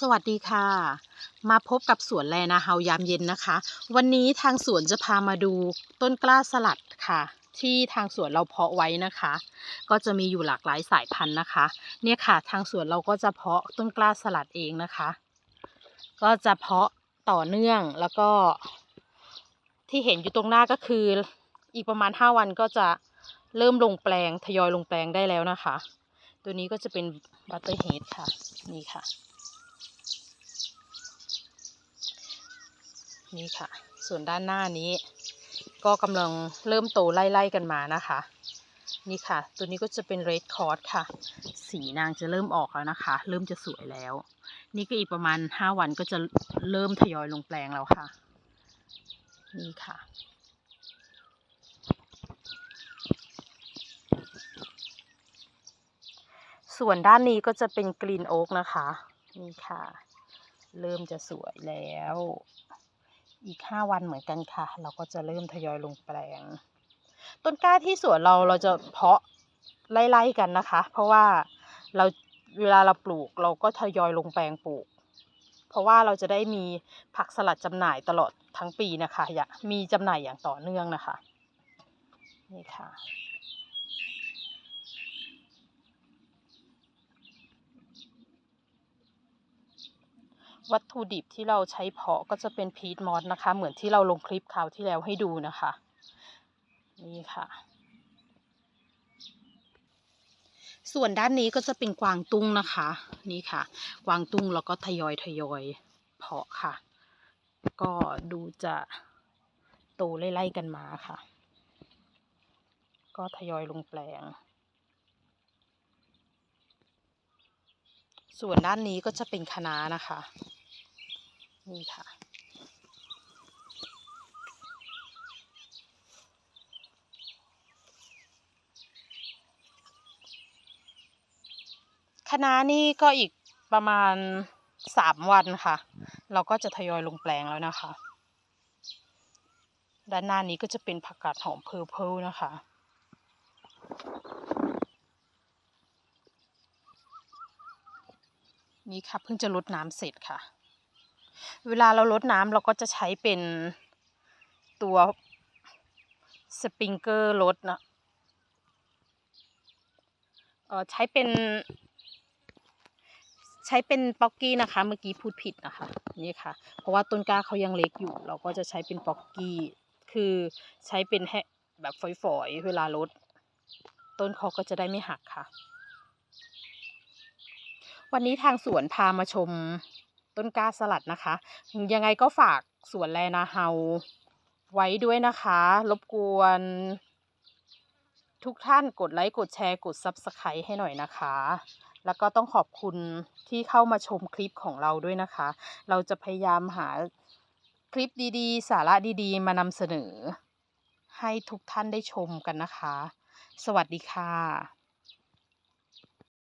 สวัสดีค่ะ มาพบกับสวนแลนาเฮายามเย็นนะคะ วันนี้ทางสวนจะพามาดูต้นกล้าสลัดค่ะ ที่ทางสวนเราเพาะไว้นะคะ ก็จะมีอยู่หลากหลายสายพันธุ์นะคะ เนี่ยค่ะ ทางสวนเราก็จะเพาะต้นกล้าสลัดเองนะคะ ก็จะเพาะต่อเนื่องแล้วก็ ที่เห็นอยู่ตรงหน้าก็คือ อีกประมาณ 5 วันก็จะเริ่มลงแปลงทยอยลงแปลงได้แล้วนะคะ ตัวนี้ก็จะเป็นบัตเตอร์เฮดค่ะ นี่ค่ะ นี่ค่ะ ส่วนด้านหน้านี้ ก็กำลังเริ่มโตไล่ๆกันมานะคะ นี่ค่ะ ตัวนี้ก็จะเป็นเรดคอร์สค่ะ สีนางจะเริ่มออกแล้วนะคะ เริ่มจะสวยแล้ว นี่ก็อีกประมาณ 5 วันก็จะเริ่มทยอยลงแปลงแล้วค่ะ นี่ค่ะส่วนด้านนี้ก็จะเป็นกรีนโอ๊กนะคะ นี่ค่ะ เริ่มจะสวยแล้ว อีก 5 วันเหมือนกันค่ะ เราก็จะเริ่มทยอยลงแปลง ต้นกล้าที่สวนเราเราจะเพาะไล่ๆกันนะคะ เพราะว่าเราเวลาเราปลูกเราก็ทยอยลงแปลงปลูก เพราะว่าเราจะได้มีผักสลัดจำหน่ายตลอดทั้งปีนะคะอยากมีจำหน่ายอย่างต่อเนื่องนะคะ นี่ค่ะ วัตถุดิบที่เราใช้เพาะก็จะเป็นพีทมอสนะคะ เหมือนที่เราลงคลิปคราวที่แล้วให้ดูนะคะ นี่ค่ะ ส่วนด้านนี้ก็จะเป็นกวางตุ้งนะคะ นี่ค่ะ กวางตุ้งแล้วก็ทยอยทยอยเพาะค่ะ ก็ดูจะโตไล่ๆกันมาค่ะ ก็ทยอยลงแปลงส่วนด้านนี้ก็จะเป็นคะน้านะคะ นี่ค่ะคะนี่ก็อีกประมาณสามวันค่ะ เราก็จะทยอยลงแปลงแล้วนะคะ ด้านหน้านี้ก็จะเป็นผักกาดหอมเพอร์เพลนะคะนี่ค่ะเพิ่งจะลดน้ำเสร็จค่ะ เวลาเราลดน้ำเราก็จะใช้เป็นตัวสปริงเกอร์ลดนะเออใช้เป็น ใช้เป็นป๊อกกี้นะคะ เมื่อกี้พูดผิดนะคะนี่ค่ะ เพราะว่าต้นกล้าเขายังเล็กอยู่ เราก็จะใช้เป็นป๊อกกี้คือใช้เป็นแฮแบบฝอยๆเวลาลดต้นเขาก็จะได้ไม่หักค่ะ วันนี้ทางสวนพามาชม ต้นกล้าสลัดนะคะ ยังไงก็ฝากสวนแลนาเฮาไว้ด้วยนะคะ รบกวน ทุกท่านกดไลค์ กดแชร์ กด Subscribe ให้หน่อยนะคะ แล้วก็ต้องขอบคุณที่เข้ามาชมคลิปของเราด้วยนะคะ เราจะพยายามหาคลิปดีๆ สาระดีๆ มานำเสนอ ให้ทุกท่านได้ชมกันนะคะ สวัสดีค่ะ